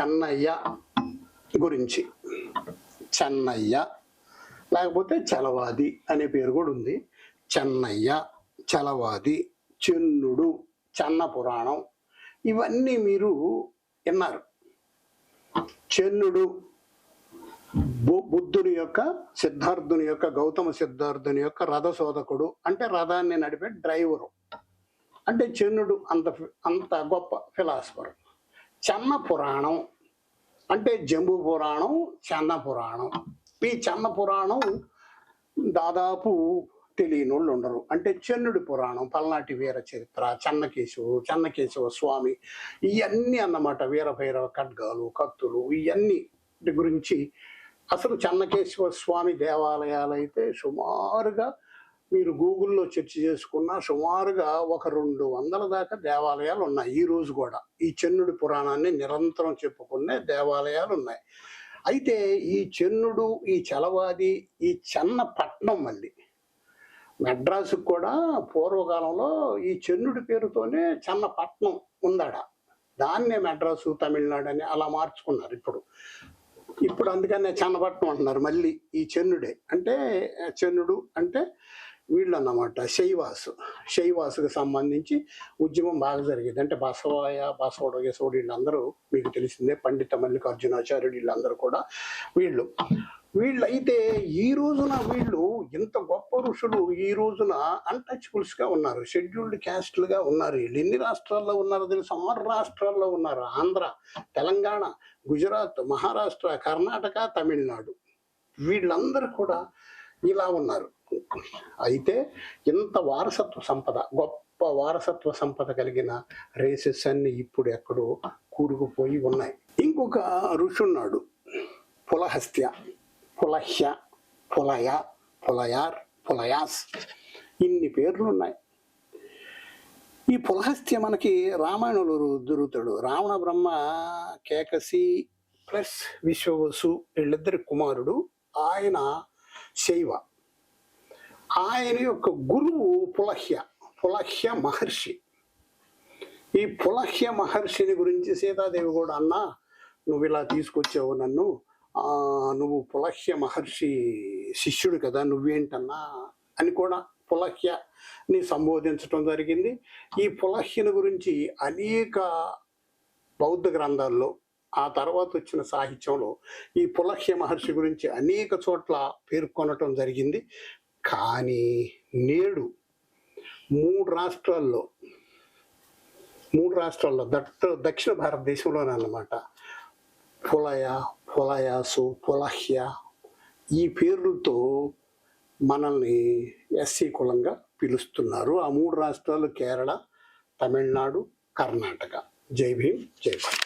చెన్నయ్య గురించి. చెన్నయ్య లేకపోతే చలవాది అనే పేరు కూడా ఉంది. చెన్నయ్య చలవాది చెన్నుడు చెన్న పురాణం ఇవన్నీ మీరు విన్నారు. చెన్నుడు బు- బుద్ధుని యొక్క సిద్ధార్థుని యొక్క గౌతమ సిద్ధార్థుని యొక్క రథ శోధకుడు అంటే రథాన్ని నడిపే డ్రైవరు. అంటే చెన్నుడు అంత ఫి- అంత గొప్ప ఫిలాసఫర్. చెన్న పురాణం అంటే జంబు పురాణం చెన్న పురాణం. ఈ చెన్న పురాణం దాదాపు తెలియని వాళ్ళు ఉండరు. అంటే చెన్నుడి పురాణం పల్నాటి వీర చరిత్ర చెన్నకేశవు చెన్నకేశవ స్వామి ఇవన్నీ అన్నమాట వీరభైరవ ఖడ్గాలు కత్తులు ఇవన్నీ గురించి. అసలు చెన్నకేశవ స్వామి దేవాలయాలు అయితే సుమారుగా మీరు గూగుల్లో సెర్చ్ చేసుకున్నా సుమారుగా ఒక రెండు వందల దాకా దేవాలయాలు ఉన్నాయి ఈ రోజు కూడా. ఈ చెన్నుడి పురాణాన్ని నిరంతరం చెప్పుకునే దేవాలయాలు ఉన్నాయి. అయితే ఈ చెన్నుడు ఈ చలవాది ఈ చెన్నపట్నం మళ్ళీ మెడ్రాసు కూడా పూర్వకాలంలో ఈ చెన్నుడి పేరుతోనే చెన్నపట్నం ఉందట. దాన్నే మెడ్రాసు తమిళనాడు అని అలా మార్చుకున్నారు ఇప్పుడు. ఇప్పుడు అందుకనే చెన్నపట్నం అంటున్నారు మళ్ళీ ఈ చెన్నుడే. అంటే చెన్నుడు అంటే వీళ్ళన్నమాట. శైవాస్. శైవాసు శైవాసుకు సంబంధించి ఉద్యమం బాగా జరిగేది. అంటే బసవాయ బసవడు యశవుడు వీళ్ళందరూ మీకు తెలిసిందే పండిత మల్లికార్జునాచార్యుడు వీళ్ళందరూ కూడా వీళ్ళు. వీళ్ళైతే ఈ రోజున వీళ్ళు ఇంత గొప్ప ఋషులు ఈ రోజున అన్టచబుల్స్గా ఉన్నారు. షెడ్యూల్డ్ క్యాస్ట్లుగా ఉన్నారు. వీళ్ళు ఎన్ని రాష్ట్రాల్లో ఉన్నారో తెలుసు? ఆరు రాష్ట్రాల్లో ఉన్నారు. ఆంధ్ర తెలంగాణ గుజరాత్ మహారాష్ట్ర కర్ణాటక తమిళనాడు. వీళ్ళందరూ కూడా ఇలా ఉన్నారు. అయితే ఇంత వారసత్వ సంపద గొప్ప వారసత్వ సంపద కలిగిన రేసెస్ అన్ని ఇప్పుడు ఎక్కడో కూరుకుపోయి ఉన్నాయి. ఇంకొక ఋషి ఉన్నాడు పులహస్త్య పులహ్య పులయ పులయార్ పులయాస్. ఇన్ని పేర్లు ఉన్నాయి. ఈ పులహస్త్య మనకి రామాయణంలో దొరుకుతాడు. రావణ బ్రహ్మ కేకసి ప్లస్ విశ్వవసు వీళ్ళిద్దరి కుమారుడు. ఆయన శైవ. ఆయన యొక్క గురువు పులహ్య పులహ్య మహర్షి. ఈ పులహ్య మహర్షిని గురించి సీతాదేవి కూడా అన్నా నువ్వు ఇలా తీసుకొచ్చావు నన్ను. నువ్వు పులహ్య మహర్షి శిష్యుడు కదా నువ్వేంటన్నా? అని కూడా పులహ్యని సంబోధించడం జరిగింది. ఈ పులహ్యని గురించి అనేక బౌద్ధ గ్రంథాల్లో ఆ తర్వాత వచ్చిన సాహిత్యంలో ఈ పులహ్య మహర్షి గురించి అనేక చోట్ల పేర్కొనటం జరిగింది. కానీ నేడు మూడు రాష్ట్రాల్లో మూడు రాష్ట్రాల్లో దట్ దక్షిణ భారతదేశంలోనే అన్నమాట. పులయ పులయాసు పులహ్య ఈ పేర్లతో మనల్ని ఎస్సీ కులంగా పిలుస్తున్నారు. ఆ మూడు రాష్ట్రాలు కేరళ తమిళనాడు కర్ణాటక. జై భీమ్ జై భారత్.